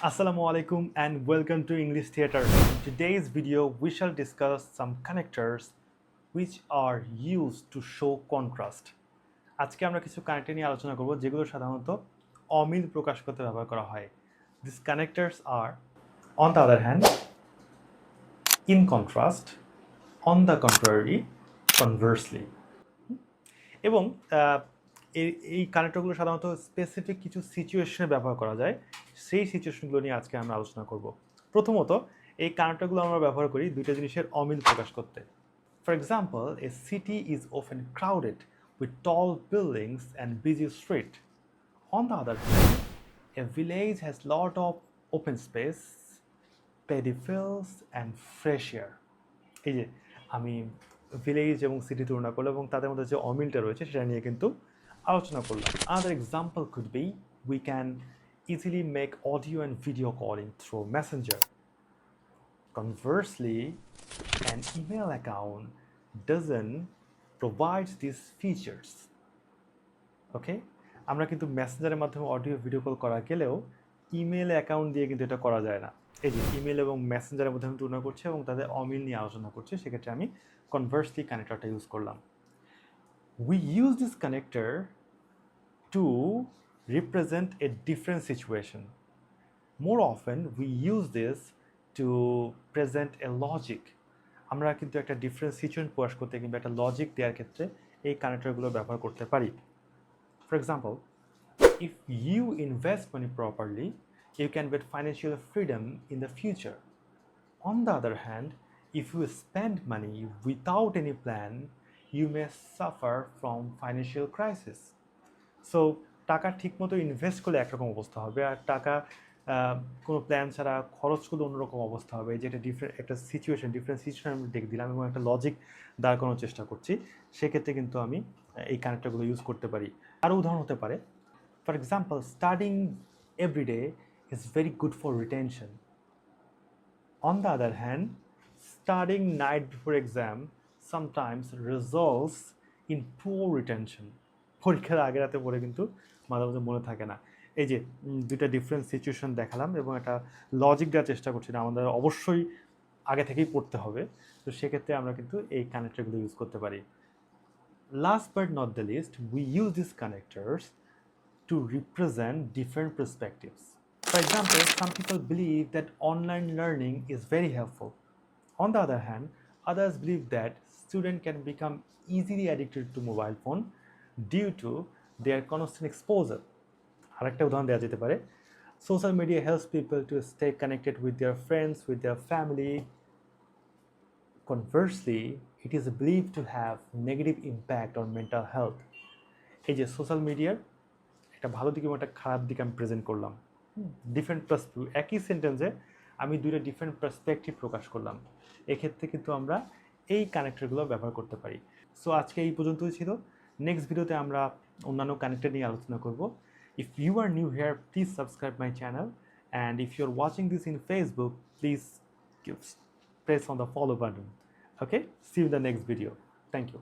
Assalamu alaikum and welcome to English Theatre. In today's video, we shall discuss some connectors which are used to show contrast. আজকে আমরা কিছু connector নিয়ে আলোচনা করব যেগুলো সাধারণত অমিল প্রকাশ করতে ব্যবহার করা হয় this connectors R on the other hand in contrast on the contrary conversely এবং এই কানেক্টরগুলো সাধারণত স্পেসিফিক কিছু সিচুয়েশনে ব্যবহার করা যায়। সেই সিচুয়েশনগুলো নিয়ে আজকে আমরা আলোচনা করব। প্রথমত, এই কানেক্টরগুলো আমরা ব্যবহার করি দুইটা জিনিসের অমিল প্রকাশ করতে। For example a city is often crowded with tall buildings and busy street on the other a village has lot of open space paddy fields and fresh air এই যে, আমি ভিলেজ এবং সিটি তুলনা করলাম এবং তাদের মধ্যে যে অমিলটা রয়েছে সেটা নিয়ে কিন্তু আলোচনা করলাম। Other example could be we can easily make audio and video calling through messenger Conversely, an email account doesn't provide these features. Okay আমরা কিন্তু মেসেঞ্জারের মাধ্যমে অডিও ভিডিও কল করা গেলেও ইমেল অ্যাকাউন্ট দিয়ে কিন্তু এটা করা যায় না। এই যে ইমেল এবং মেসেঞ্জারের মধ্যে আমি তুলনা করছি এবং তাদের অমিল নিয়ে আলোচনা করছি সেক্ষেত্রে আমি কনভার্সলি কানেক্টরটা ইউজ করলাম। We use this connector to represent a different situation. More often, we use this to present a logic. আমরা কিন্তু একটা ডিফারেন্ট সিচুয়েশন প্রকাশ করতে কিংবা একটা লজিক দেওয়ার ক্ষেত্রে এই কানেক্টরগুলো ব্যবহার করতে পারি for example if you invest money properly you can get financial freedom in the future On the other hand, if you spend money without any plan, you may suffer from financial crisis. So টাকা ঠিকমতো invest করলে একরকম অবস্থা হবে আর টাকা কোনো plan ছাড়া খরচ করলে অন্যরকম অবস্থা হবে। যেটা ডিফারেন্ট একটা সিচুয়েশন ডিফারেন্ট সিচুয়েশন আমি দেখে দিলাম এবং একটা লজিক দাঁড় করানোর চেষ্টা করছি। সেক্ষেত্রে কিন্তু আমি এই কানেক্টরগুলো ইউজ করতে পারি। আরও উদাহরণ হতে পারে। For example studying everyday is very good for retention On the other hand, studying night before exam sometimes results in poor retention. পরীক্ষার আগে রাতে পড়ে কিন্তু মাঝে মাঝে মনে থাকে না এই যে দুইটা ডিফারেন্ট সিচুয়েশন দেখালাম এবং একটা লজিক দেওয়ার চেষ্টা করছি না আমাদের অবশ্যই আগে থেকেই পড়তে হবে তো সেক্ষেত্রে আমরা কিন্তু এই কানেক্টরগুলো ইউজ করতে পারি last but not the least we use this connectors to represent different perspectives. For example, some people believe that online learning is very helpful. On the other hand, others believe that students can become easily addicted to mobile phone due to their constant exposure. আরেকটা উদাহরণ দেওয়া যেতে পারে social media helps people to stay connected with their friends with their family Conversely, it is believed to have negative impact on mental health. এই যে social মিডিয়ার একটা ভালো দিক এবং একটা খারাপ দিক আমি প্রেজেন্ট করলাম ডিফারেন্ট পার্সপেক্টিভ একই সেন্টেন্সে আমি দুইটা ডিফারেন্ট পার্সপেক্টিভ প্রকাশ করলাম এক্ষেত্রে কিন্তু আমরা এই কানেক্টরগুলো ব্যবহার করতে পারি সো আজকে এই পর্যন্তই ছিল নেক্সট ভিডিওতে আমরা অন্যান্য কানেক্টর নিয়ে আলোচনা করব if you are new here please subscribe my channel and if you are watching this in facebook please press on the follow button. Okay you in the next video. Thank you.